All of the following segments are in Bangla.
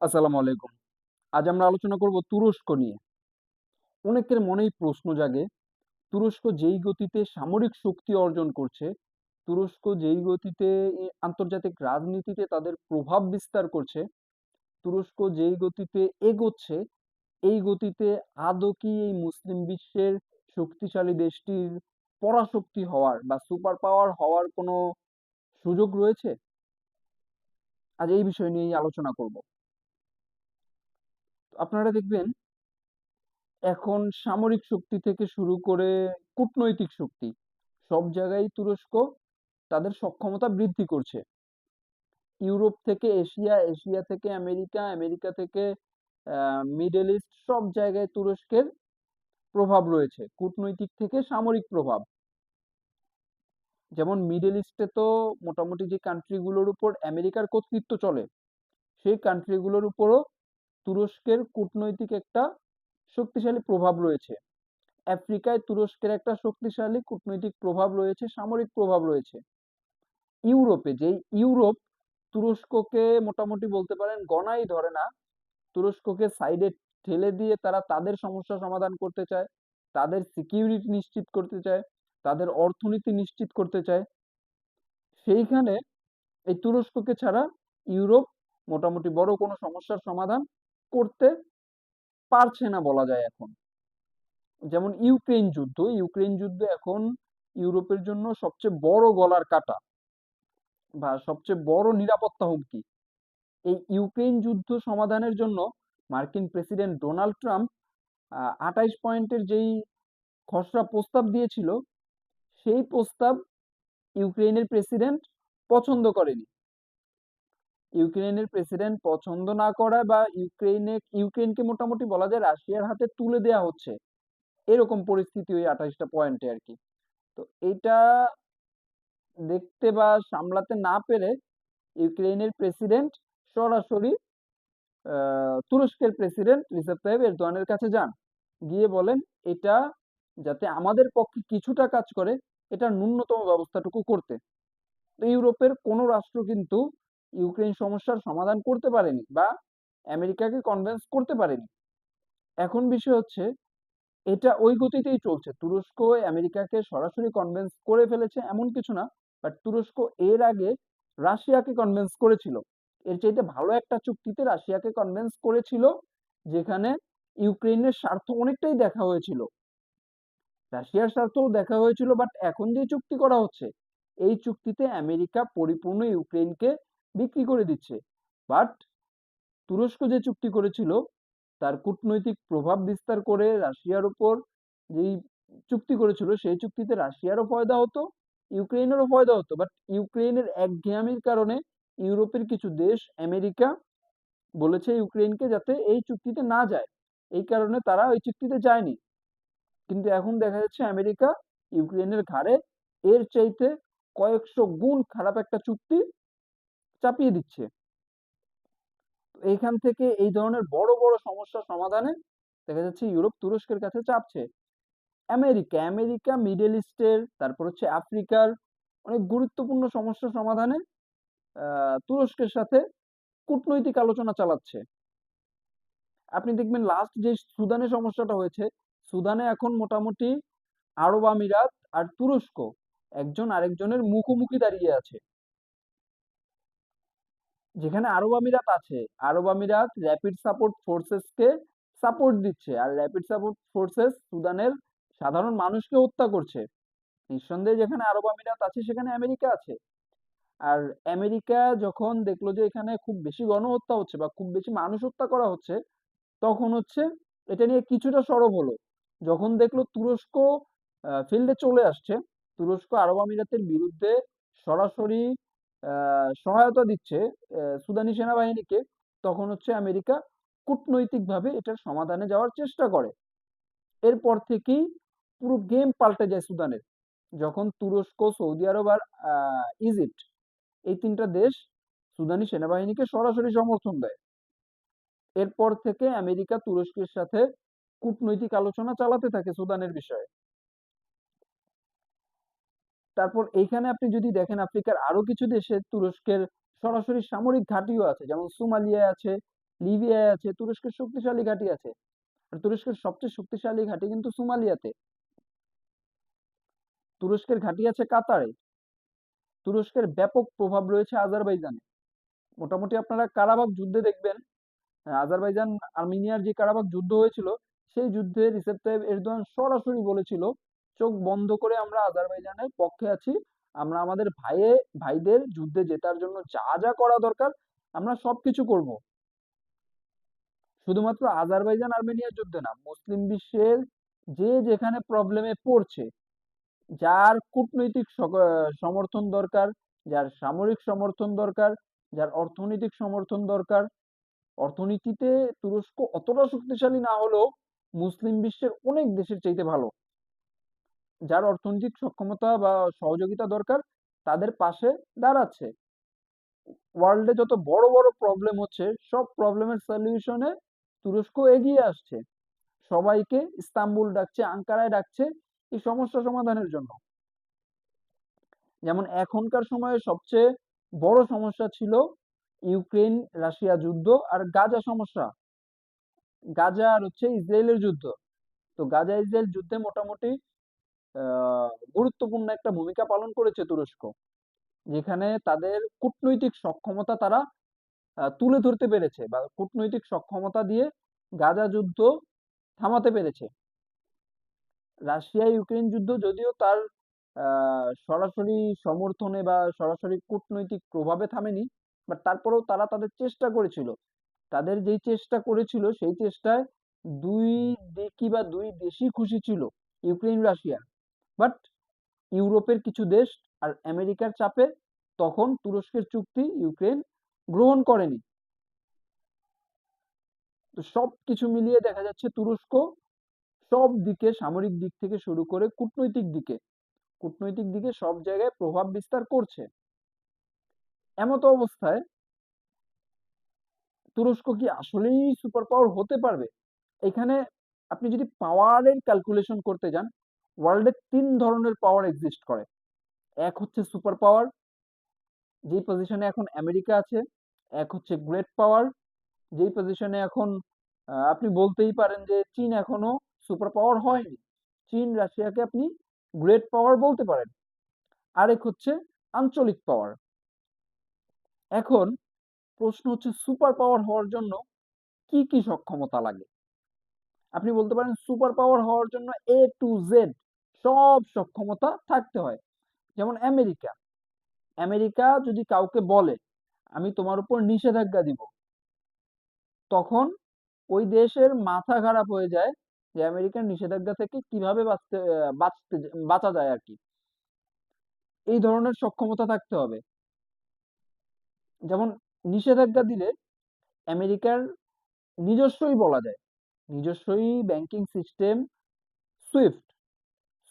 আসসালামু আলাইকুম। আজ আমরা আলোচনা করব তুরস্ক নিয়ে। অনেকের মনেই প্রশ্ন জাগে, তুরস্ক যেই গতিতে সামরিক শক্তি অর্জন করছে, তুরস্ক যেই গতিতে আন্তর্জাতিক রাজনীতিতে তাদের প্রভাব বিস্তার করছে, তুরস্ক যেই গতিতে এগোচ্ছে, এই গতিতে আদৌ কি এই মুসলিম বিশ্বের শক্তিশালী দেশটির পরাশক্তি হওয়ার বা সুপার পাওয়ার হওয়ার কোনো সুযোগ রয়েছে? আজ এই বিষয় নিয়েই আলোচনা করব। আপনারা দেখবেন এখন সামরিক শক্তি থেকে শুরু করে কূটনৈতিক শক্তি, সব জায়গায় তুরস্ক তাদের সক্ষমতা বৃদ্ধি করছে। ইউরোপ থেকে এশিয়া এশিয়া থেকে আমেরিকা আমেরিকা থেকে মিডল ইস্ট সব জায়গায় তুরস্কের প্রভাব রয়েছে, কূটনৈতিক থেকে সামরিক প্রভাব। যেমন মিডল ইস্টে তো মোটামুটি যে কান্ট্রিগুলোর উপর আমেরিকার কর্তৃত্ব চলে, সেই কান্ট্রিগুলোর উপরও তুরস্কের কূটনৈতিক একটা শক্তিশালী প্রভাব রয়েছে। আফ্রিকায় তুরস্কের একটা শক্তিশালী কূটনৈতিক প্রভাব রয়েছে, সামরিক প্রভাব রয়েছে। ইউরোপে যেই ইউরোপ তুরস্ককে মোটামুটি বলতে পারেন গণাই ধরে না, তুরস্ককে সাইডে ঠেলে দিয়ে তারা তাদের সমস্যা সমাধান করতে চায়, তাদের সিকিউরিটি নিশ্চিত করতে চায়, তাদের অর্থনীতি নিশ্চিত করতে চায়। সেইখানে এই তুরস্ককে ছাড়া ইউরোপ মোটামুটি বড় কোনো সমস্যার সমাধান করতে পারছে না বলা যায় এখন। যেমন ইউক্রেন যুদ্ধ ইউক্রেন যুদ্ধ এখন ইউরোপের জন্য সবচেয়ে বড় গলার কাটা বা সবচেয়ে বড় নিরাপত্তা হুমকি। এই ইউক্রেন যুদ্ধ সমাধানের জন্য মার্কিন প্রেসিডেন্ট ডোনাল্ড ট্রাম্প আঠাইশ পয়েন্টের যেই খসড়া প্রস্তাব দিয়েছিল, সেই প্রস্তাব ইউক্রেনের প্রেসিডেন্ট পছন্দ করেনি। ইউক্রেনের প্রেসিডেন্ট পছন্দ না করা বা ইউক্রেনে ইউক্রেনকে মোটামুটি বলা যায় রাশিয়ার হাতে তুলে দেয়া হচ্ছে। এরকম পরিস্থিতি ওই আঠাশটা পয়েন্টে আর কি তো এটা দেখতে বা সামলাতে না পেরে ইউক্রেনের প্রেসিডেন্ট সরাসরি তুরস্কের প্রেসিডেন্ট রিসেপ তাইব এরদোয়ানের কাছে যান। গিয়ে বলেন, এটা যাতে আমাদের পক্ষে কিছুটা কাজ করে এটা ন্যূনতম ব্যবস্থাটুকু করতে। তো ইউরোপের কোনো রাষ্ট্র কিন্তু ইউক্রেন সমস্যার সমাধান করতে পারেনি বা আমেরিকাকে কনভিন্স করতে পারেনি। এখন বিষয় হচ্ছে, এটা ওই গতিতেই চলছে। তুরস্ক আমেরিকাকে সরাসরি কনভিন্স করে ফেলেছে এমন কিছু না বাট তুরস্ক এর আগে রাশিয়াকে কনভিন্স করেছিল। এর চাইতে ভালো একটা চুক্তিতে রাশিয়াকে কনভিন্স করেছিল, যেখানে ইউক্রেনের স্বার্থ অনেকটাই দেখা হয়েছিল। রাশিয়ার স্বার্থও দেখা হয়েছিল বাট এখন যে চুক্তি করা হচ্ছে, এই চুক্তিতে আমেরিকা পরিপূর্ণ ইউক্রেনকে বিক্রি করে দিচ্ছে। বাট তুরস্ক যে চুক্তি করেছিল, তার কূটনৈতিক প্রভাব বিস্তার করে রাশিয়ার উপর যেই চুক্তি করেছিল, সেই চুক্তিতে রাশিয়ারও ফয়দা হতো ইউক্রেনেরও ফয়দা হতো। বাট ইউক্রেনের একঘেয়ামির কারণে ইউরোপের কিছু দেশ, আমেরিকা বলেছে ইউক্রেনকে যাতে এই চুক্তিতে না যায়। এই কারণে তারা ওই চুক্তিতে যায়নি। কিন্তু এখন দেখা যাচ্ছে আমেরিকা ইউক্রেনের ঘাড়ে এর চাইতে কয়েকশো গুণ খারাপ একটা চুক্তি চাপিয়ে দিচ্ছে। এইখান থেকে এই ধরনের বড় বড় সমস্যা সমাধানে দেখা যাচ্ছে ইউরোপ তুরস্কের কাছে চাপছে। আমেরিকা আমেরিকা, মিডল ইস্টের, তারপর হচ্ছে আফ্রিকার অনেক গুরুত্বপূর্ণ সমস্যা সমাধানে তুরস্কের সাথে কূটনৈতিক আলোচনা চালাচ্ছে। আপনি দেখবেন লাস্ট যে সুদানে সমস্যাটা হয়েছে, সুদানে এখন মোটামুটি আরব আমিরাত আর তুরস্ক একজন আরেকজনের মুখোমুখি দাঁড়িয়ে আছে। যেখানে আরব আমিরাত আছে। আরব আমিরাত র্যাপিড সাপোর্ট ফোর্সেসকে সাপোর্ট দিচ্ছে আর র্যাপিড সাপোর্ট ফোর্সেস সুদানের সাধারণ মানুষকে হত্যা করছে। নিঃসন্দেহে যেখানে আরব আমিরাত আছে, সেখানে আমেরিকা আছে। আর আমেরিকা যখন দেখল যে এখানে খুব বেশি গণহত্যা হচ্ছে বা খুব বেশি মানুষ হত্যা করা হচ্ছে, তখন হচ্ছে এটা নিয়ে কিছুটা সরব হলো। যখন দেখল তুরস্ক ফিল্ডে চলে আসছে, তুরস্ক আরব আমিরাতের বিরুদ্ধে সরাসরি সহায়তা দিচ্ছে সুদানি সেনাবাহিনীকে, তখন হচ্ছে আমেরিকা কূটনৈতিকভাবে এটার সমাধানে যাওয়ার চেষ্টা করে। এরপর থেকেই পুরো গেম পাল্টে যায় সুদানের। যখন তুরস্ক, সৌদি আরব আর ইজিপ্ট এই তিনটা দেশ সুদানি সেনাবাহিনীকে সরাসরি সমর্থন দেয়। এরপর থেকে আমেরিকা তুরস্কের সাথে কূটনৈতিক আলোচনা চালাতে থাকে সুদানের বিষয়ে। তারপর এইখানে আপনি যদি দেখেন আফ্রিকার আরও কিছু দেশে তুরস্কের সরাসরি সামরিক ঘাঁটিও আছে। যেমন সোমালিয়া আছে, লিবিয়ায় আছে, তুরস্কের শক্তিশালী ঘাঁটি আছে। আর তুরস্কের সবচেয়ে শক্তিশালী ঘাঁটি কিন্তু সোমালিয়াতে। তুরস্কের ঘাঁটি আছে কাতারে। তুরস্কের ব্যাপক প্রভাব রয়েছে আজারবাইজানে। মোটামুটি আপনারা কারাবাগ যুদ্ধে দেখবেন। আজারবাইজান আর্মেনিয়ার যে কারাবাগ যুদ্ধ হয়েছিল, সেই যুদ্ধে রিসেপ এরদোয়ান সরাসরি বলেছিল চোখ বন্ধ করে আমরা আজারবাইজানের পক্ষে আছি। আমরা আমাদের ভাইয়ে, ভাইদের যুদ্ধে জেতার জন্য যা যা করা দরকার, আমরা সবকিছু করব। শুধুমাত্র আজারবাইজান আর্মেনিয়ার যুদ্ধে না, মুসলিম বিশ্বের যে যেখানে প্রবলেমে পড়ছে, যার কূটনৈতিক সমর্থন দরকার, যার সামরিক সমর্থন দরকার, যার অর্থনৈতিক সমর্থন দরকার, অর্থনীতিতে তুরস্ক অতটা শক্তিশালী না হলেও মুসলিম বিশ্বের অনেক দেশের চাইতে ভালো। যার অর্থনৈতিক সক্ষমতা বা সহযোগিতা দরকার, তাদের পাশে দাঁড়াচ্ছে। ওয়ার্ল্ডে যত বড় বড় প্রবলেম হচ্ছে, সব প্রবলেমের সলিউশনে তুরস্ক এগিয়ে আসছে। সবাইকে ইস্তাম্বুল ডাকছে, আঙ্কারায় ডাকছে এই সমস্যা সমাধানের জন্য। যেমন এখনকার সময়ে সবচেয়ে বড় সমস্যা ছিল ইউক্রেন রাশিয়া যুদ্ধ আর গাজা সমস্যা। গাজা আর হচ্ছে ইসরায়েলের যুদ্ধ। তো গাজা ইসরায়েল যুদ্ধে মোটামুটি গুরুত্বপূর্ণ একটা ভূমিকা পালন করেছে তুরস্ক, যেখানে তাদের কূটনৈতিক সক্ষমতা তারা তুলে ধরতে পেরেছে বা কূটনৈতিক সক্ষমতা দিয়ে গাজা যুদ্ধ থামাতে পেরেছে। রাশিয়া ইউক্রেন যুদ্ধ যদিও তার সরাসরি সমর্থনে বা সরাসরি কূটনৈতিক প্রভাবে থামেনি, বাট তারপরেও তারা তাদের চেষ্টা করেছিল। তাদের যেই চেষ্টা করেছিল সেই চেষ্টায় দুই দেখি বা দুই দেশই খুশি ছিল ইউক্রেন রাশিয়া বাট ইউরোপের কিছু দেশ আর আমেরিকার চাপে তখন তুরস্কের চুক্তি ইউক্রেন গ্রহণ করেনি। তো সব কিছু মিলিয়ে দেখা যাচ্ছে তুরস্ক সব দিকে সামরিক দিক থেকে শুরু করে কূটনৈতিক দিকে কূটনৈতিক দিকে সব জায়গায় প্রভাব বিস্তার করছে। এমত অবস্থায় তুরস্ক কি আসলেই সুপার পাওয়ার হতে পারবে? এখানে আপনি যদি পাওয়ারের ক্যালকুলেশন করতে যান ওয়ার্ল্ডে তিন ধরনের পাওয়ার এক্সিস্ট করে। এক হচ্ছে সুপার পাওয়ার যেই পজিশনে এখন আমেরিকা আছে। এক হচ্ছে গ্রেট পাওয়ার যেই পজিশনে এখন আপনি বলতেই পারেন যে চীন এখনও সুপার পাওয়ার হয়নি। চীন, রাশিয়াকে আপনি গ্রেট পাওয়ার বলতে পারেন। আরেক হচ্ছে আঞ্চলিক পাওয়ার এখন প্রশ্ন হচ্ছে সুপার পাওয়ার হওয়ার জন্য কি কি সক্ষমতা লাগে? আপনি বলতে পারেন সুপার পাওয়ার হওয়ার জন্য এ টু জেড সব সক্ষমতা থাকতে হয়। যেমন আমেরিকা। আমেরিকা যদি কাউকে বলে, আমি তোমার উপর নিষেধাজ্ঞা দিব, তখন ওই দেশের মাথা খারাপ হয়ে যায় যে আমেরিকার নিষেধাজ্ঞা থেকে কীভাবে বাঁচতে বাঁচতে, বাঁচা যায় আর কি। এই ধরনের সক্ষমতা থাকতে হবে। যেমন নিষেধাজ্ঞা দিলে আমেরিকার নিজস্বই বলা যায়। নিজস্বই ব্যাংকিং সিস্টেম সুইফট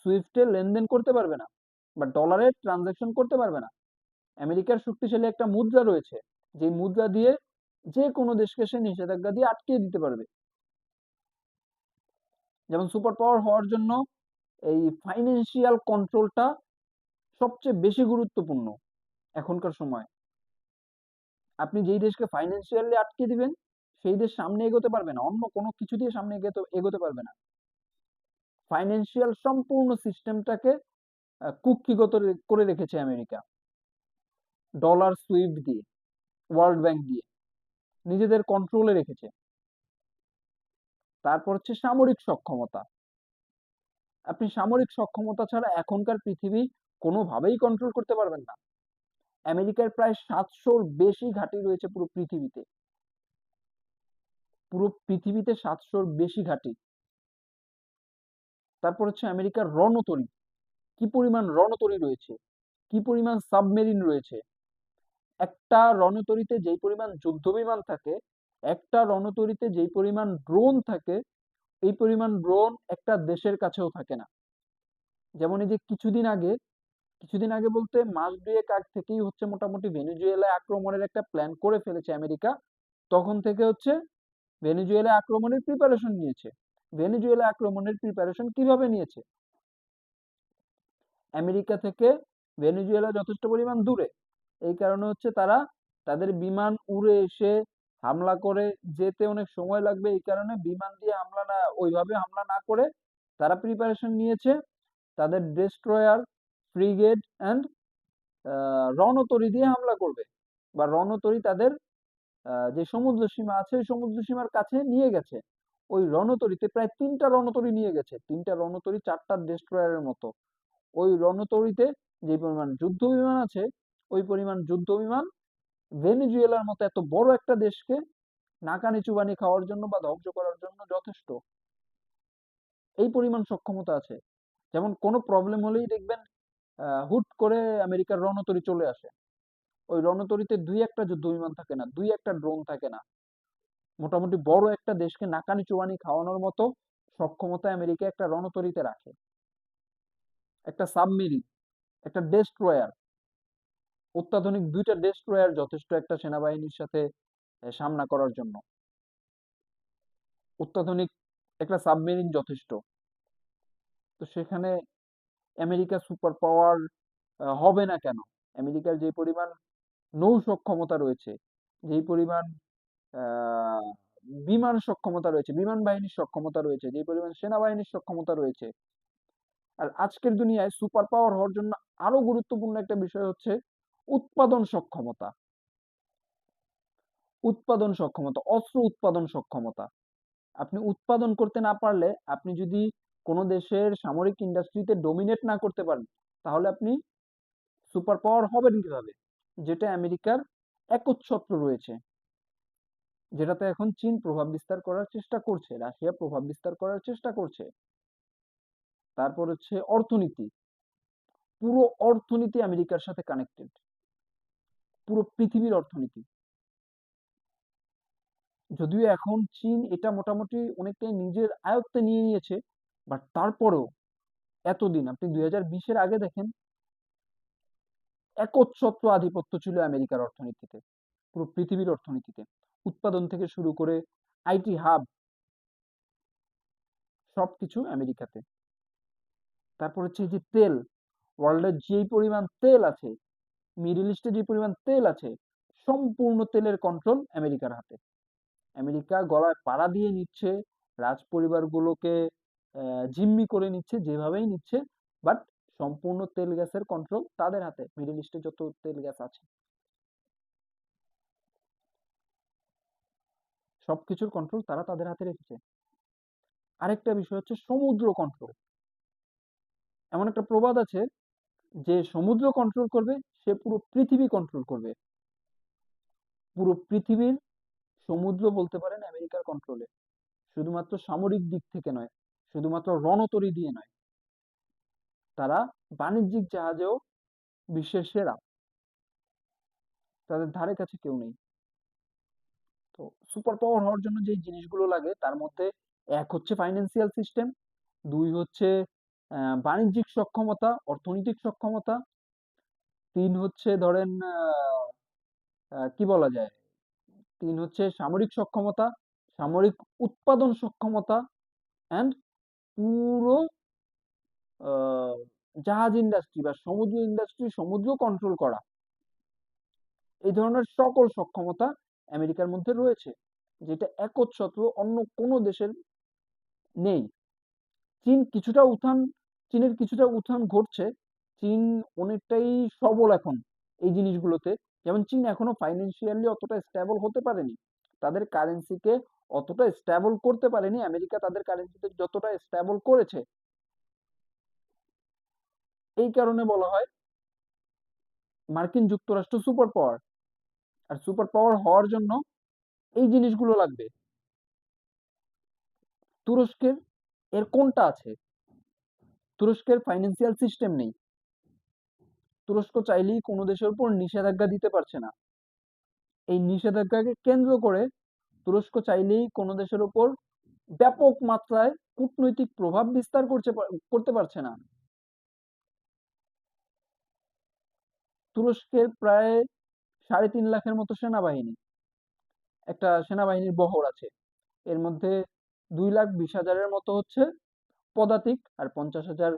সুইফটে লেনদেন করতে পারবে না বা ডলারের ট্রানজাকশন করতে পারবে না। আমেরিকার শক্তিশালী একটা মুদ্রা রয়েছে যে মুদ্রা দিয়ে যে কোনো দেশকে সে নিষেধাজ্ঞা দিয়ে আটকে দিতে পারবে। যেমন সুপার পাওয়ার হওয়ার জন্য এই ফাইন্যান্সিয়াল কন্ট্রোলটা সবচেয়ে বেশি গুরুত্বপূর্ণ এখনকার সময়। আপনি যেই দেশকে ফাইন্যান্সিয়ালি আটকে দিবেন, সেই দেশ সামনে এগোতে পারবে না, অন্য কোনো কিছু দিয়ে সামনে এগোতে পারবে না। ফাইন্যান্সিয়াল সম্পূর্ণ সিস্টেমটাকে কুক্ষিগত করে রেখেছে আমেরিকা। ডলার সুইফট দিয়ে ওয়ার্ল্ড ব্যাংক দিয়ে, নিজেদের কন্ট্রোলে রেখেছে। তারপর হচ্ছে সামরিক সক্ষমতা। আপনি সামরিক সক্ষমতা ছাড়া এখনকার পৃথিবী কোনোভাবেই কন্ট্রোল করতে পারবেন না। আমেরিকার প্রায় সাতশোর বেশি ঘাঁটি রয়েছে পুরো পৃথিবীতে। পুরো পৃথিবীতে সাতশোর বেশি ঘাঁটি। তারপর হচ্ছে আমেরিকার রণতরী। কি পরিমাণ রণতরী রয়েছে? কি পরিমাণ সাবমেরিন রয়েছে? একটা রণতরীতে যেই পরিমাণ যুদ্ধ বিমান থাকে, একটা রণতরীতে যেই পরিমাণ ড্রোন থাকে, এই পরিমাণ ড্রোন একটা দেশের কাছেও থাকে না। যেমন এই যে কিছুদিন আগে কিছুদিন আগে বলতে মাস দুয়েক আগ থেকেই হচ্ছে মোটামুটি ভেনেজুয়েলায় আক্রমণের একটা প্ল্যান করে ফেলেছে আমেরিকা। তখন থেকে হচ্ছে ভেনেজুয়েলা আক্রমণের প্রিপারেশন নিয়েছে। ভেনেজুয়েলা আক্রমণের প্রিপারেশন কীভাবে নিয়েছে? আমেরিকা থেকে ভেনেজুয়েলা যথেষ্ট পরিমাণ দূরে। এই কারণে হচ্ছে তারা তাদের বিমান উড়ে এসে হামলা করে, যেতে অনেক সময় লাগবে। এই কারণে বিমান দিয়ে হামলা না, ওইভাবে হামলা না করে তারা প্রিপারেশন নিয়েছে। তাদের ডেস্ট্রয়ার ফ্রিগেড অ্যান্ড রণতরী দিয়ে হামলা করবে। বা রণতরী তাদের যে সমুদ্র সীমা আছে সমুদ্র সীমার কাছে নিয়ে গেছে। ওই রণতরীতে প্রায় তিনটা রণতরী নিয়ে গেছে। তিনটা রণতরী চারটা ডেস্ট্রয়ারের মতো। ওই রণতরীতে যে পরিমাণ যুদ্ধ বিমান আছে, ওই পরিমাণ যুদ্ধ বিমান ভেনেজুয়েলার মতো এত বড় একটা দেশকে নাকানি চুবানি খাওয়ার জন্য বা ধ্বংস করার জন্য যথেষ্ট। এই পরিমাণ সক্ষমতা আছে। যেমন কোনো প্রবলেম হলেই দেখবেন হুট করে আমেরিকার রণতরী চলে আসে। ওই রণতরীতে দুই একটা যুদ্ধ বিমান থাকে না, দুই একটা ড্রোন থাকে না। মোটামুটি বড় একটা দেশকে নাকানি চুবানি খাওয়ানোর মতো সক্ষমতা আমেরিকা একটা রণতরীতে রাখে। একটা সাবমেরিন, একটা ডেস্ট্রয়ার অত্যাধুনিক দুইটা ডেস্ট্রয়ার যথেষ্ট একটা সেনাবাহিনীর সাথে সামনা করার জন্য। অত্যাধুনিক একটা সাবমেরিন যথেষ্ট। তো সেখানে আমেরিকা সুপার পাওয়ার হবে না কেন? আমেরিকার যে পরিমাণ নৌ সক্ষমতা রয়েছে, যেই পরিমাণ বিমান সক্ষমতা রয়েছে, বিমান বাহিনীর সক্ষমতা রয়েছে, যে পরিমাণ সেনাবাহিনীর সক্ষমতা রয়েছে। আর আজকের দুনিয়ায় সুপার পাওয়ার হওয়ার জন্য আরও গুরুত্বপূর্ণ একটা বিষয় হচ্ছে উৎপাদন সক্ষমতা। উৎপাদন সক্ষমতা, অস্ত্র উৎপাদন সক্ষমতা। আপনি উৎপাদন করতে না পারলে আপনি যদি কোনো দেশের সামরিক ইন্ডাস্ট্রিতে ডোমিনেট না করতে পারেন, তাহলে আপনি সুপার পাওয়ার হবেন কীভাবে? যেটা আমেরিকার একচ্ছত্র রয়েছে। যেটাতে এখন চীন প্রভাব বিস্তার করার চেষ্টা করছে, রাশিয়া প্রভাব বিস্তার করার চেষ্টা করছে। তারপর হচ্ছে অর্থনীতি। পুরো অর্থনীতি আমেরিকার সাথে কানেক্টেড পুরো পৃথিবীর অর্থনীতি। যদিও এখন চীন এটা মোটামুটি অনেকটাই নিজের আয়ত্তে নিয়ে নিয়েছে বাট তারপরেও এতদিন, আপনি দুই হাজার বিশের আগে দেখেন, একচ্ছত্র আধিপত্য ছিল আমেরিকার অর্থনীতিতে, পুরো পৃথিবীর অর্থনীতিতে। উৎপাদন থেকে শুরু করে আইটি হাব সবকিছু আমেরিকাতে। তারপর হচ্ছে যে তেল ওয়ার্ল্ডের যে পরিমাণ তেল আছে, মিডল ইস্টে যে পরিমাণ তেল আছে, সম্পূর্ণ তেলের কন্ট্রোল আমেরিকার হাতে। আমেরিকা গলায় পাড়া দিয়ে নিচ্ছে রাজ পরিবারগুলোকে জিম্মি করে নিচ্ছে, যেভাবেই নিচ্ছে বাট সম্পূর্ণ তেল গ্যাসের কন্ট্রোল তাদের হাতে, মিডল ইস্টে যত তেল গ্যাস আছে। সবকিছুর কন্ট্রোল তারা তাদের হাতে রেখেছে। আরেকটা বিষয় হচ্ছে সমুদ্র কন্ট্রোল এমন একটা প্রবাদ আছে যে সমুদ্র কন্ট্রোল করবে, সে পুরো পৃথিবী কন্ট্রোল করবে। পুরো পৃথিবীর সমুদ্র বলতে পারেন আমেরিকার কন্ট্রোলে শুধুমাত্র সামরিক দিক থেকে নয়, শুধুমাত্র রণতরী দিয়ে নয়। তারা বাণিজ্যিক জাহাজেও বিশ্বের সেরা। তাদের ধারে কাছে কেউ নেই। তো সুপার পাওয়ার হওয়ার জন্য যে জিনিসগুলো লাগে, তার মধ্যে এক হচ্ছে ফাইন্যান্সিয়াল সিস্টেম দুই হচ্ছে বাণিজ্যিক সক্ষমতা, অর্থনৈতিক সক্ষমতা, তিন হচ্ছে ধরেন কি বলা যায়? তিন হচ্ছে সামরিক সক্ষমতা, সামরিক উৎপাদন সক্ষমতা অ্যান্ড পুরো জাহাজ ইন্ডাস্ট্রি বা সমুদ্র ইন্ডাস্ট্রি সমুদ্র কন্ট্রোল করা। এই ধরনের সকল সক্ষমতা আমেরিকার মধ্যে রয়েছে, যেটা একচ্ছত্র অন্য কোনো দেশের নেই। চীন কিছুটা উত্থান, চীনের কিছুটা উত্থান ঘটছে। চীন অনেকটাই সবল এখন এই জিনিসগুলোতে। যেমন চীন এখনও ফাইন্যান্সিয়ালি অতটা স্টেবল হতে পারেনি। তাদের কারেন্সিকে অতটা স্টেবল করতে পারেনি। আমেরিকা তাদের কারেন্সিতে যতটা স্টেবল করেছে। এই কারণে বলা হয় মার্কিন যুক্তরাষ্ট্র সুপার পাওয়ার আর সুপার পাওয়ার হওয়ার জন্য এই জিনিসগুলো লাগবে। তুরস্কের, এর কোনটা আছে? তুরস্কের ফাইন্যান্সিয়াল সিস্টেম নেই। তুরস্ক চাইলেই কোনো দেশের উপর নিষেধাজ্ঞা দিতে পারছে না। এই নিষেধাজ্ঞাকে কেন্দ্র করে তুরস্ক চাইলেই কোনো দেশের উপর ব্যাপক মাত্রায় কূটনৈতিক প্রভাব বিস্তার করছে করতে পারছে না। তুরস্কের প্রায় সাড়ে তিন লাখের মতো সেনাবাহিনী। একটা সেনাবাহিনীর বহর আছে। এর মধ্যে দুই লাখ বিশ হাজারের মতো হচ্ছে পদাতিক আর পঞ্চাশ হাজার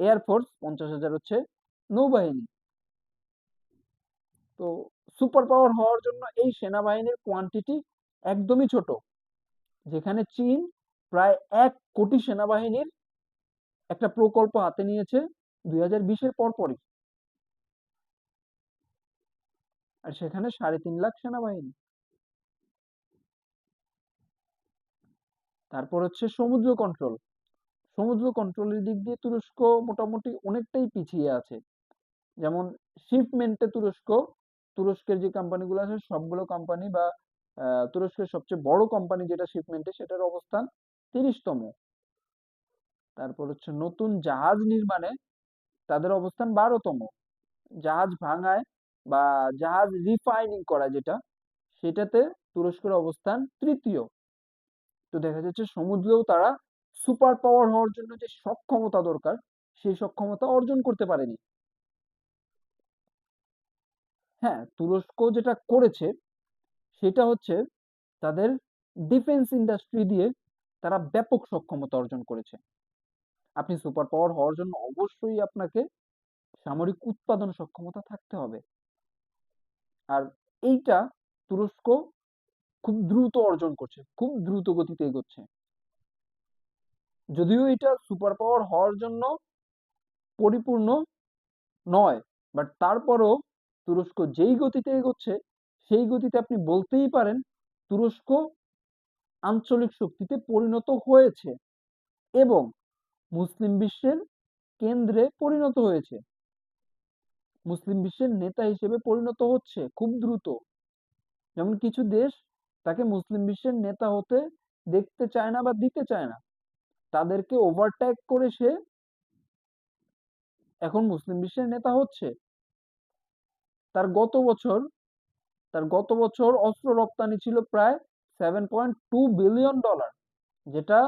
এয়ারফোর্স পঞ্চাশ হাজার হচ্ছে নৌবাহিনী। তো সুপার পাওয়ার হওয়ার জন্য এই সেনাবাহিনীর কোয়ান্টিটি একদমই ছোট, যেখানে চীন প্রায় এক কোটি সেনাবাহিনীর একটা প্রকল্প হাতে নিয়েছে দুই হাজার বিশের পরপরই। আর সেখানে সাড়ে তিন লাখ সেনাবাহিনী। তারপর হচ্ছে সমুদ্র কন্ট্রোল সমুদ্র কন্ট্রোলের দিক দিয়ে তুরস্ক মোটামুটি অনেকটাই পিছিয়ে আছে। যেমন শিপমেন্টে তুরস্ক, তুরস্কের যে কোম্পানিগুলো আছে সবগুলো কোম্পানি বা তুরস্কের সবচেয়ে বড় কোম্পানি যেটা শিপমেন্টে সেটার অবস্থান তিরিশতম। তারপর হচ্ছে নতুন জাহাজ নির্মাণে তাদের অবস্থান বারোতম। জাহাজ ভাঙায় বা জাহাজ রিফাইনিং করা যেটা, সেটাতে তুরস্কের অবস্থান তৃতীয়। তো দেখা যাচ্ছে সমুদ্রেও তারা সুপার পাওয়ার হওয়ার জন্য যে সক্ষমতা দরকার, সেই সক্ষমতা অর্জন করতে পারেনি। হ্যাঁ তুরস্ক যেটা করেছে, সেটা হচ্ছে তাদের ডিফেন্স ইন্ডাস্ট্রি দিয়ে তারা ব্যাপক সক্ষমতা অর্জন করেছে। আপনি সুপার পাওয়ার হওয়ার জন্য অবশ্যই আপনাকে সামরিক উৎপাদন সক্ষমতা থাকতে হবে। আর এইটা তুরস্ক খুব দ্রুত অর্জন করছে, খুব দ্রুত গতিতে এগোচ্ছে। যদিও এটা সুপার পাওয়ার হওয়ার জন্য পরিপূর্ণ নয় বাট তারপরও তুরস্ক যেই গতিতে এগোচ্ছে, সেই গতিতে আপনি বলতেই পারেন তুরস্ক আঞ্চলিক শক্তিতে পরিণত হয়েছে এবং মুসলিম বিশ্বের কেন্দ্রে পরিণত হয়েছে। মুসলিম বিশ্বের নেতা হিসেবে পরিণত হচ্ছে খুব দ্রুত। যেমন কিছু দেশ তাকে মুসলিম বিশ্বের নেতা হতে দেখতে চায় না বা দিতে চায় না। তাদেরকে ওভারটেক করে সে এখন মুসলিম বিশ্বের নেতা হচ্ছে। তার গত বছর, তার গত বছর অস্ত্র রপ্তানি ছিল প্রায় seven point two billion dollar যেটা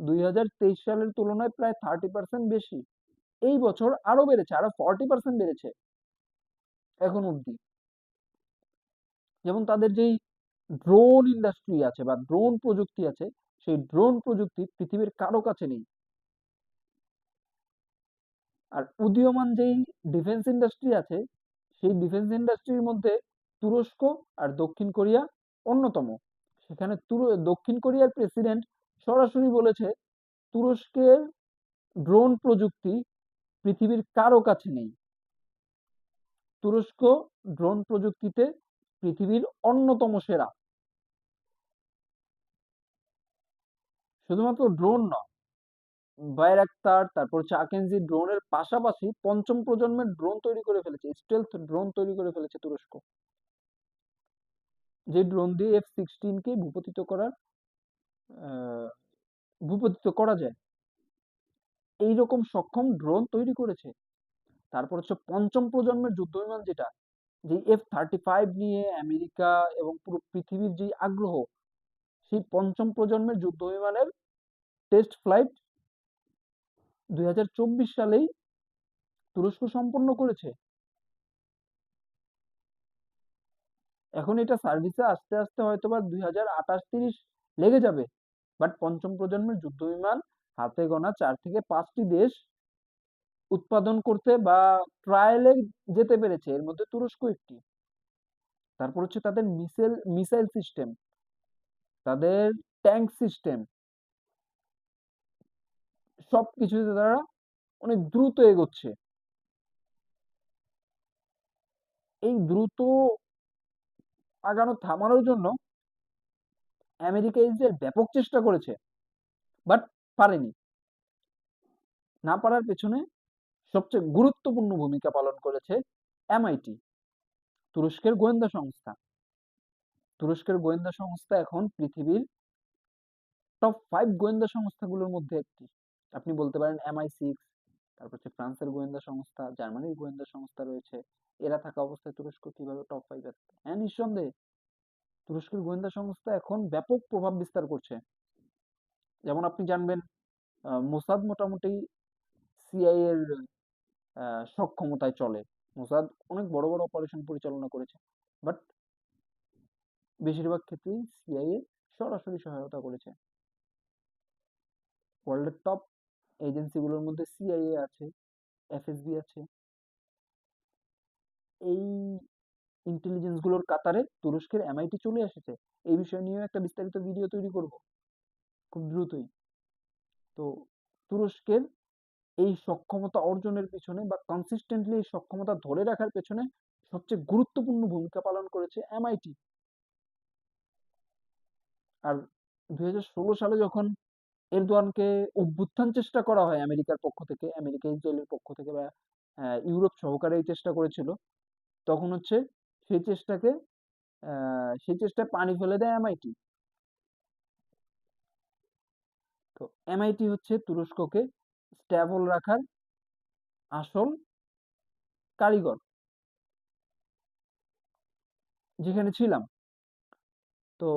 দুই হাজার তেইশ সালের তুলনায় প্রায় থার্টি পার্সেন্ট বেশি। এই বছর আরও বেড়েছে আরও ফর্টি পার্সেন্ট বেড়েছে। এখন অবধি। যেমন তাদের যেই ড্রোন ইন্ডাস্ট্রি আছে বা ড্রোন প্রযুক্তি আছে, সেই ড্রোন প্রযুক্তি পৃথিবীর কারও কাছে নেই। আর উদীয়মান যেই ডিফেন্স ইন্ডাস্ট্রি আছে, সেই ডিফেন্স ইন্ডাস্ট্রির মধ্যে তুরস্ক আর দক্ষিণ কোরিয়া অন্যতম। সেখানে দক্ষিণ কোরিয়ার প্রেসিডেন্ট সরাসরি বলেছে, তুরস্কের ড্রোন প্রযুক্তি পৃথিবীর কারও কাছে নেই। তুরস্ক ড্রোন প্রযুক্তিতে পৃথিবীর অন্যতম সেরা। শুধুমাত্র ড্রোন নয় বাইরাক্তার তারপর চাকেনজি ড্রোনের পাশাপাশি পঞ্চম প্রজন্মের ড্রোন তৈরি করে ফেলেছে স্টেলথ ড্রোন তৈরি করে ফেলেছে তুরস্ক। যে ড্রোন দিয়ে এফ সিক্সটিনকে ভূপতিত করার ভূপতিত করা যায় এই রকম সক্ষম ড্রোন তৈরি করেছে। তারপর হচ্ছে পঞ্চম প্রজন্মের যুদ্ধ বিমান যেটা, যে এফ থার্টি ফাইভ নিয়ে আমেরিকা এবং পুরো পৃথিবীর যে আগ্রহ, সেই পঞ্চম প্রজন্মের যুদ্ধ বিমানের টেস্ট ফ্লাইট দুই সালেই তুরস্ক সম্পন্ন করেছে। এখন এটা সার্ভিসে আস্তে আস্তে হয়তো বা দুই হাজার আঠাশ তিরিশ লেগে যাবে বাট পঞ্চম প্রজন্মের যুদ্ধ বিমান হাতে গোনা চার থেকে পাঁচটি দেশ উৎপাদন করতে বা ট্রায়ালে যেতে পেরেছে, এর মধ্যে তুরস্ক একটি। তারপর হচ্ছে তাদের মিসাইল মিসাইল সিস্টেম, তাদের ট্যাঙ্ক সিস্টেম। সব কিছুতে তারা অনেক দ্রুত এগোচ্ছে। এই দ্রুত আগানো থামানোর জন্য আমেরিকা ইসরায়েল ব্যাপক চেষ্টা করেছে, বাট পারেনি। না পারার পেছনে সবচেয়ে গুরুত্বপূর্ণ ভূমিকা পালন করেছে এমআইটি তুরস্কের গোয়েন্দা সংস্থা। তুরস্কের গোয়েন্দা সংস্থা এখন পৃথিবীর টপ ফাইভ গোয়েন্দা সংস্থাগুলোর মধ্যে একটি। আপনি বলতে পারেন এমআই সিক্স তারপর হচ্ছে ফ্রান্সের গোয়েন্দা সংস্থা, জার্মানির গোয়েন্দা সংস্থা রয়েছে। এরা থাকা অবস্থায় তুরস্ক কীভাবে টপ ফাইভ আছে হ্যাঁ নিঃসন্দেহে। তুরস্কের গোয়েন্দা সংস্থা এখন ব্যাপক প্রভাব বিস্তার করছে। যেমন আপনি জানবেন মোসাদ মোটামুটি সিআই এর সক্ষমতায় চলে। মোসাদ অনেক বড় বড় অপারেশন পরিচালনা করেছে। বাট বেশিরভাগ ক্ষেত্রেই সিআইএ সরাসরি সহায়তা করেছে। ওয়ার্ল্ডের টপ এজেন্সিগুলোর মধ্যে সিআইএ আছে এফএসবি আছে। এই ইন্টেলিজেন্সগুলোর কাতারে তুরস্কের এমআইটি চলে এসেছে। এই বিষয় নিয়েও একটা বিস্তারিত ভিডিও তৈরি করব, খুব দ্রুতই। তো তুরস্কের এই সক্ষমতা অর্জনের পেছনে বা কনসিস্টেন্টলি এই সক্ষমতা ধরে রাখার পেছনে সবচেয়ে গুরুত্বপূর্ণ ভূমিকা পালন করেছে এমআইটি আর দু হাজার ষোলো সালে যখন এরদোয়ানকে অভ্যুত্থান চেষ্টা করা হয় আমেরিকার পক্ষ থেকে, আমেরিকা ইসরায়েলের পক্ষ থেকে বা ইউরোপ সহকারে এই চেষ্টা করেছিল, তখন হচ্ছে সেই চেষ্টাকে সেই চেষ্টায় পানি ফেলে দেয় এমআইটি তো এমআইটি হচ্ছে তুরস্ককে স্ট্যাবল রাখার আসল কারিগর। যেখানে ছিলাম। তো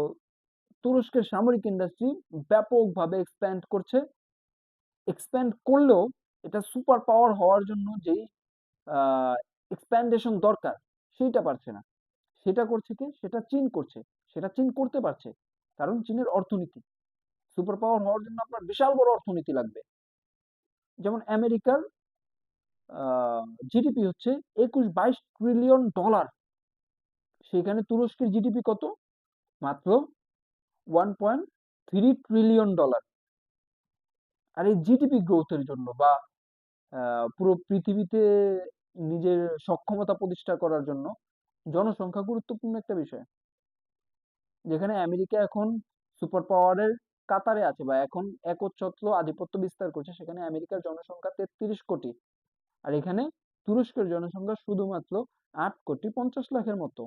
তুরস্কের সামরিক ইন্ডাস্ট্রি ব্যাপকভাবে এক্সপ্যান্ড করছে। এক্সপ্যান্ড করলেও এটা সুপার পাওয়ার হওয়ার জন্য যেই এক্সপ্যান্ডেশন দরকার, সেইটা পারছে না। সেটা করছে কি? সেটা চীন করছে। সেটা চীন করতে পারছে। কারণ চীনের অর্থনীতি। সুপার পাওয়ার হওয়ার জন্য আপনার বিশাল বড় অর্থনীতি লাগবে। যেমন আমেরিকার জিডিপি হচ্ছে একুশ বাইশ ট্রিলিয়ন ডলার সেখানে তুরস্কের জিডিপি কত? মাত্র one point three trillion dollar আর এই জিডিপি গ্রোথের জন্য বা পুরো পৃথিবীতে নিজের সক্ষমতা প্রতিষ্ঠা করার জন্য জনসংখ্যা গুরুত্বপূর্ণ একটা বিষয়। যেখানে আমেরিকা এখন সুপার পাওয়ারের কাতারে আছে বা এখন একচ্ছত্র আধিপত্য বিস্তার করছে, সেখানে আমেরিকার জনসংখ্যা তেত্রিশ কোটি। আর এখানে তুরস্কের জনসংখ্যা শুধুমাত্র আট কোটি পঞ্চাশ লাখের মতো।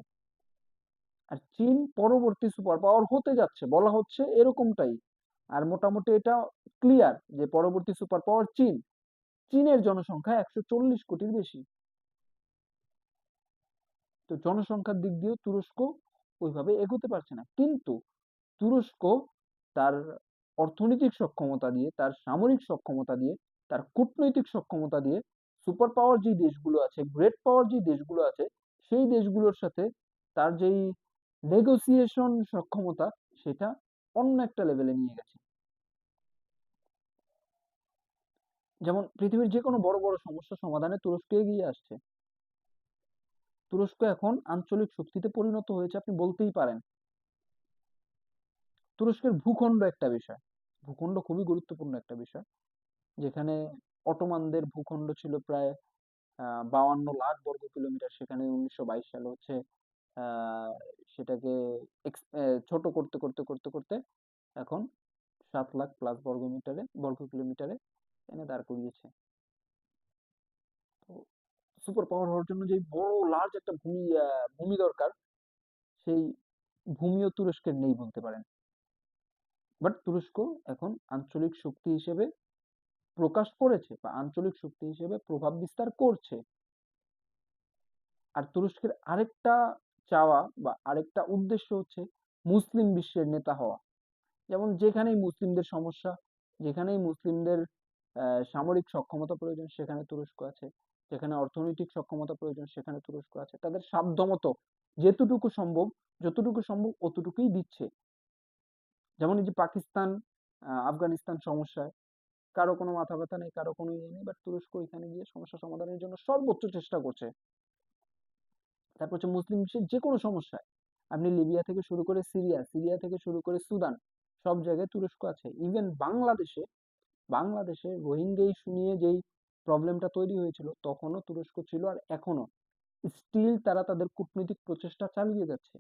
আর চীন পরবর্তী সুপার পাওয়ার হতে যাচ্ছে, বলা হচ্ছে এরকমটাই। আর মোটামুটি এটা ক্লিয়ার যে পরবর্তী সুপার পাওয়ার চীন। চীনের জনসংখ্যা একশো চল্লিশ কোটির বেশি। তো জনসংখ্যার দিক দিয়েও তুরস্ক ওইভাবে এগোতে পারছে না। কিন্তু তুরস্ক তার অর্থনৈতিক সক্ষমতা দিয়ে, তার সামরিক সক্ষমতা দিয়ে, তার কূটনৈতিক সক্ষমতা দিয়ে সুপার পাওয়ার যে দেশগুলো আছে গ্রেট পাওয়ার যে দেশগুলো আছে, সেই দেশগুলোর সাথে তার যেই নেগোসিয়েশন সক্ষমতা, সেটা অন্য একটা লেভেলে নিয়ে গেছে। যেমন পৃথিবীর যে কোনো বড় বড় সমস্যা সমাধানে তুরস্ক এগিয়ে আসছে। তুরস্ক এখন আঞ্চলিক শক্তিতে পরিণত হয়েছে, আপনি বলতেই পারেন। তুরস্কের ভূখণ্ড একটা বিষয়। ভূখণ্ড খুবই গুরুত্বপূর্ণ একটা বিষয়। যেখানে অটোমানদের ভূখণ্ড ছিল প্রায়, আহ, বাউান্ন লাখ বর্গ কিলোমিটার। সেখানে উনিশশো বাইশ সালে হচ্ছে সেটাকে ছোট করতে করতে করতে করতে এখন সাত লাখ প্লাস বর্গ মিটারে, বর্গ কিলোমিটারে এনে দাঁড় করিয়েছে। সুপার পাওয়ার হওয়ার জন্য যে বড় লার্জ একটা ভূমি ভূমি দরকার, সেই ভূমিও তুরস্কের নেই বলতে পারেন। বাট তুরস্ক এখন আঞ্চলিক শক্তি হিসেবে প্রকাশ করেছে বা আঞ্চলিক শক্তি হিসেবে প্রভাব বিস্তার করছে। আর তুরস্কের আরেকটা চাওয়া বা আরেকটা উদ্দেশ্য হচ্ছে মুসলিম বিশ্বের নেতা হওয়া। যেমন যেখানেই মুসলিমদের সমস্যা, যেখানেই মুসলিমদের সামরিক সক্ষমতা প্রয়োজন, সেখানে তুরস্ক আছে। যেখানে অর্থনৈতিক সক্ষমতা প্রয়োজন, সেখানে তুরস্ক আছে। তাদের সাধ্যমতো যেতটুকু সম্ভব, যতটুকু সম্ভব, অতটুকুই দিচ্ছে। যেমন এই যে পাকিস্তান আফগানিস্তান সমস্যায়, কারও কোনো মাথা ব্যথা নেই, কারও কোনো ইয়ে নেই বাট তুরস্ক এখানে গিয়ে সমস্যা সমাধানের জন্য সর্বোচ্চ চেষ্টা করছে। তারপর হচ্ছে মুসলিম বিশ্বের যে কোনো সমস্যায়, আপনি লিবিয়া থেকে শুরু করে সিরিয়া সিরিয়া থেকে শুরু করে সুদান, সব জায়গায় তুরস্ক আছে। ইভেন বাংলাদেশে বাংলাদেশে রোহিঙ্গা ইস্যু নিয়ে যেই প্রবলেমটা তৈরি হয়েছিল, তখনও তুরস্ক ছিল আর এখনও স্টিল তারা তাদের কূটনৈতিক প্রচেষ্টা চালিয়ে যাচ্ছে।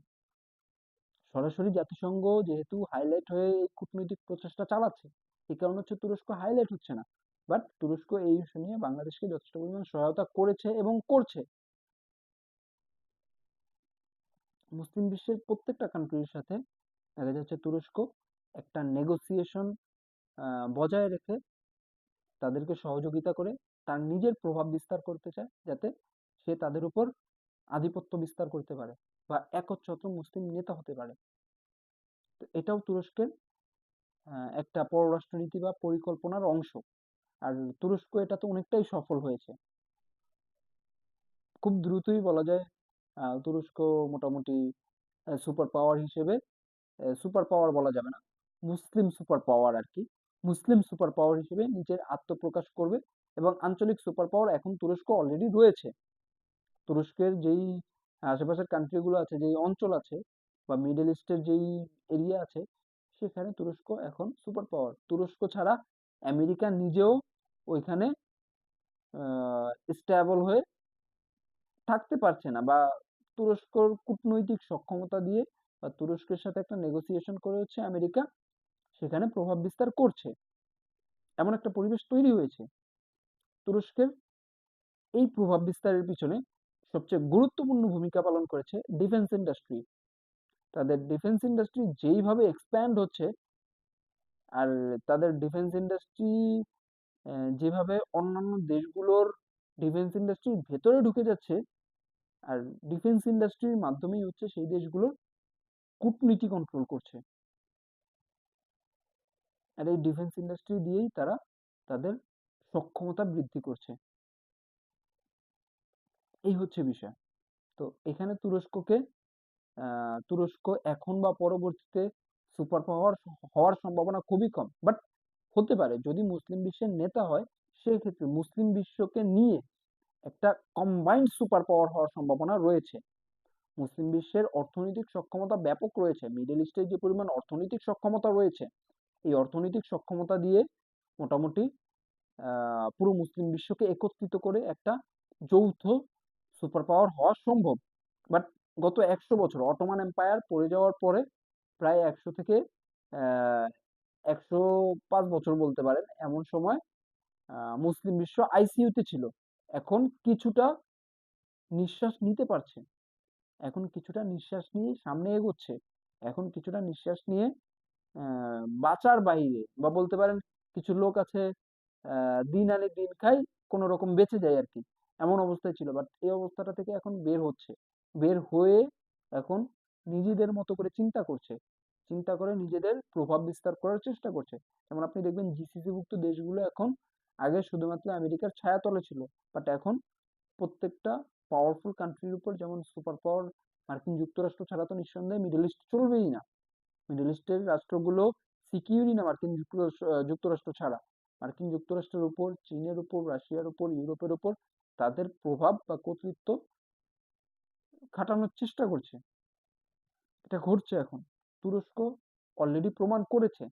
সরাসরি জাতিসংঘ যেহেতু হাইলাইট হয়ে এই কূটনৈতিক প্রচেষ্টা চালাচ্ছে, এই কারণে হচ্ছে তুরস্ক হাইলাইট হচ্ছে না। বাট তুরস্ক এই ইস্যু নিয়ে বাংলাদেশকে যথেষ্ট পরিমাণ সহায়তা করেছে এবং করছে। মুসলিম বিশ্বের প্রত্যেকটা কান্ট্রির সাথে দেখা যাচ্ছে তুরস্ক একটা নেগোসিয়েশন বজায় রেখে তাদেরকে সহযোগিতা করে, তার নিজের প্রভাব বিস্তার করতে চায়, যাতে সে তাদের উপর আধিপত্য বিস্তার করতে পারে। বা একচ্ছত্র মুসলিম নেতা হতে পারে। তো এটাও তুরস্কের একটা পররাষ্ট্রনীতি বা পরিকল্পনার অংশ। আর তুরস্ক এটাতে অনেকটাই সফল হয়েছে। খুব দ্রুতই বলা যায় তুরস্ক মোটামুটি সুপার পাওয়ার হিসেবে সুপার পাওয়ার বলা যাবে না। মুসলিম সুপার পাওয়ার আর কি। মুসলিম সুপার পাওয়ার হিসেবে নিজের আত্মপ্রকাশ করবে এবং আঞ্চলিক সুপার পাওয়ার এখন তুরস্ক অলরেডি রয়েছে। তুরস্কের যেই আশেপাশের কান্ট্রি গুলো আছে, যেই অঞ্চল আছে বা মিডল ইস্টের যেই এরিয়া আছে, সেখানে তুরস্ক এখন সুপার পাওয়ার তুরস্ক ছাড়া আমেরিকা নিজেও ওইখানে স্টেবল হয়ে থাকতে পারছে না বা তুরস্কর কূটনৈতিক সক্ষমতা দিয়ে বা তুরস্কের সাথে একটা নেগোসিয়েশন করে হচ্ছে আমেরিকা, সেখানে প্রভাব বিস্তার করছে। এমন একটা পরিবেশ তৈরি হয়েছে। তুরস্কের এই প্রভাব বিস্তারের পিছনে সবচেয়ে গুরুত্বপূর্ণ ভূমিকা পালন করেছে ডিফেন্স ইন্ডাস্ট্রি তাদের ডিফেন্স ইন্ডাস্ট্রি যেইভাবে এক্সপ্যান্ড হচ্ছে, আর তাদের ডিফেন্স ইন্ডাস্ট্রি যেভাবে অন্যান্য দেশগুলোর ডিফেন্স ইন্ডাস্ট্রির ভেতরে ঢুকে যাচ্ছে, আর ডিফেন্স ইন্ডাস্ট্রির মাধ্যমেই হচ্ছে সেই দেশগুলোর কূটনীতি কন্ট্রোল করছে। আর এই ডিফেন্স ইন্ডাস্ট্রি দিয়েই তারা তাদের সক্ষমতা বৃদ্ধি করছে। এই হচ্ছে বিষয়। তো এখানে তুরস্ককে তুরস্ক এখন বা পরবর্তীতে সুপার পাওয়ার হওয়ার সম্ভাবনা খুবই কম। বাট হতে পারে, যদি মুসলিম বিশ্বের নেতা হয়, সেক্ষেত্রে মুসলিম বিশ্বকে নিয়ে একটা কম্বাইন্ড সুপার পাওয়ার হওয়ার সম্ভাবনা রয়েছে। মুসলিম বিশ্বের অর্থনৈতিক সক্ষমতা ব্যাপক রয়েছে মিডল ইস্টের যে পরিমাণ অর্থনৈতিক সক্ষমতা রয়েছে, এই অর্থনৈতিক সক্ষমতা দিয়ে মোটামুটি পুরো মুসলিম বিশ্বকে একত্রিত করে একটা যৌথ সুপার পাওয়ার হওয়া সম্ভব। বাট গত একশো বছর অটোমান এম্পায়ার পড়ে যাওয়ার পরে প্রায় একশো থেকে একশো পাঁচ বছর বলতে পারেন, এমন সময় মুসলিম বিশ্ব আইসিইউতে ছিল। এখন কিছুটা নিঃশ্বাস নিতে পারছে। এখন কিছুটা নিঃশ্বাস নিয়ে সামনে এগোচ্ছে। এখন কিছুটা নিঃশ্বাস নিয়ে বাঁচার বাইরে বা বলতে পারেন কিছু লোক আছে দিন আনে দিন খাই কোনো রকম বেঁচে যায় আর কি। এমন অবস্থায় ছিল। বাট এই অবস্থাটা থেকে এখন বের হচ্ছে। বের হয়ে এখন নিজেদের মতো করে চিন্তা করছে। চিন্তা করে নিজেদের প্রভাব বিস্তার করার চেষ্টা করছে। যেমন আপনি দেখবেন জিসিসিভুক্ত দেশগুলো এখন আগে শুধুমাত্র আমেরিকার ছায়াতলে ছিল। বাট এখন প্রত্যেকটা পাওয়ারফুল কান্ট্রির উপর যেমন সুপার পাওয়ার মার্কিন যুক্তরাষ্ট্র ছাড়া তো নিঃসন্দেহে মিডল ইস্ট চলবেই না। মিডল ইস্টের রাষ্ট্রগুলো সিকিউরই না মার্কিন যুক্তরাষ্ট্র ছাড়া। মার্কিন যুক্তরাষ্ট্রের উপর, চীনের উপর, রাশিয়ার উপর, ইউরোপের উপর তাদের প্রভাব বা কর্তৃত্ব খাটানোর চেষ্টা করছে। এটা ঘটছে এখন। তুরস্ক অলরেডি প্রমাণ করেছে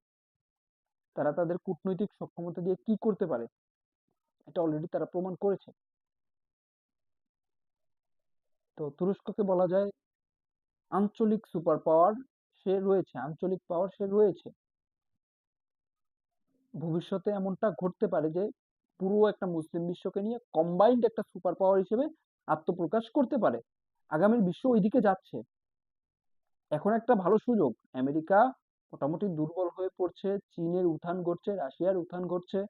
তারা তাদের কূটনৈতিক সক্ষমতা দিয়ে কি করতে পারে। এটা অলরেডি তারা প্রমাণ করেছে। তো তুরস্ককে বলা যায় আঞ্চলিক সুপার পাওয়ার সে রয়েছে, আঞ্চলিক পাওয়ার সে রয়েছে। ভবিষ্যতে এমনটা ঘটতে পারে যে, পুরো একটা মুসলিম বিশ্বকে নিয়ে কম্বাইন্ড একটা সুপার পাওয়ার হিসেবে আত্মপ্রকাশ করতে পারে। আগামীর বিশ্ব ওইদিকে যাচ্ছে। এখন একটা ভালো সুযোগ। আমেরিকা মোটামুটি দুর্বল হয়ে পড়ছে, চীনের উত্থান ঘটছে, রাশিয়ার উত্থান ঘটছে।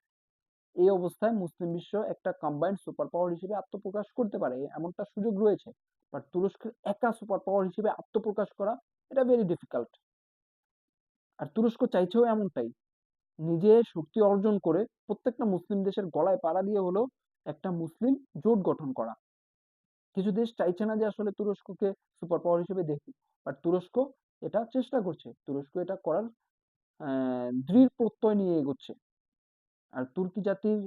এই অবস্থায় মুসলিম বিশ্ব একটা কম্বাইন্ড সুপার পাওয়ার হিসেবে আত্মপ্রকাশ করতে পারে। এমনটা সুযোগ রয়েছে। বাট তুরস্কের একা সুপার পাওয়ার হিসেবে আত্মপ্রকাশ করা এটা ভেরি ডিফিকাল্ট আর তুরস্ক চাইছেও এমনটাই। নিজে শক্তি অর্জন করে প্রত্যেকটা মুসলিম দেশের গলায় পাড়া দিয়ে হলো একটা মুসলিম জোট গঠন করা। কিছু দেশ চাইছে না যে আসলে তুরস্ককে সুপার পাওয়ার হিসেবে দেখি বাট তুরস্ক এটা চেষ্টা করছে। তুরস্ক এটা করার দৃঢ় প্রত্যয় নিয়ে এগোচ্ছে। আর তুর্কি জাতির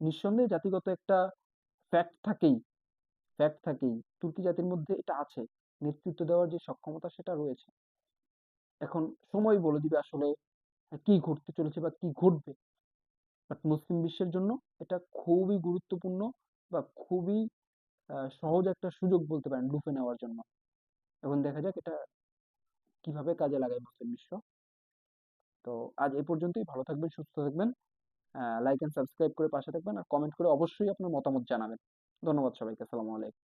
নিঃসন্দেহে জাতিগত একটা ফ্যাক্ট থাকেই ফ্যাক্ট থাকেই। তুর্কি জাতির মধ্যে এটা আছে, নেতৃত্ব দেওয়ার যে সক্ষমতা সেটা রয়েছে। এখন সময় বলে দিবে আসলে কি ঘটতে চলেছে বা কি ঘটবে? বাট মুসলিম বিশ্বের জন্য এটা খুবই গুরুত্বপূর্ণ বা খুবই সহজ একটা সুযোগ বলতে পারেন লুফে নেওয়ার জন্য। এখন দেখা যাক এটা কীভাবে কাজে লাগায় মুসলিম বিশ্ব। তো আজ এই পর্যন্তই, ভালো থাকবেন, সুস্থ থাকবেন লাইক এন্ড সাবস্ক্রাইব করে পাশে থাকবেন, আর কমেন্ট করে অবশ্যই আপনার মতামত জানাবেন। ধন্যবাদ সবাইকে, আসসালামু আলাইকুম।